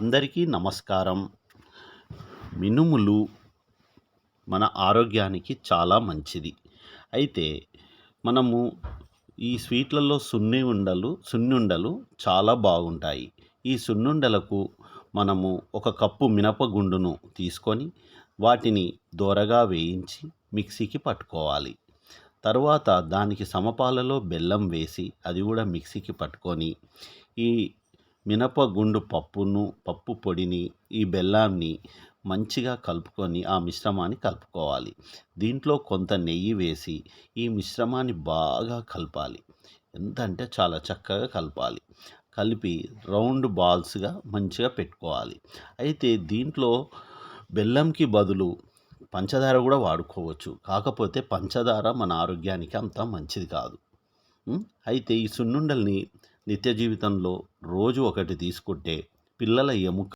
అందరికీ నమస్కారం. మినుములు మన ఆరోగ్యానికి చాలా మంచిది. అయితే మనము ఈ స్వీట్లలో సున్ని ఉండలు సున్నుండలు చాలా బాగుంటాయి. ఈ సున్నుండలకు మనము ఒక కప్పు మినపగుండును తీసుకొని వాటిని దోరగా వేయించి మిక్సీకి పట్టుకోవాలి. తర్వాత దానికి సమపాలలో బెల్లం వేసి అది కూడా మిక్సీకి పట్టుకొని ఈ మినపగుండు పప్పును పప్పు పొడిని ఈ బెల్లాన్ని మంచిగా కలుపుకొని ఆ మిశ్రమాన్ని కలుపుకోవాలి. దీంట్లో కొంత నెయ్యి వేసి ఈ మిశ్రమాన్ని బాగా కలపాలి. ఎంత అంటే చాలా చక్కగా కలపాలి. కలిపి రౌండ్ బాల్స్గా మంచిగా పెట్టుకోవాలి. అయితే దీంట్లో బెల్లంకి బదులు పంచదార కూడా వాడుకోవచ్చు. కాకపోతే పంచదార మన ఆరోగ్యానికి అంత మంచిది కాదు. అయితే ఈ సున్నుండల్ని నిత్య జీవితంలో రోజు ఒకటి తీసుకుంటే పిల్లల ఎముక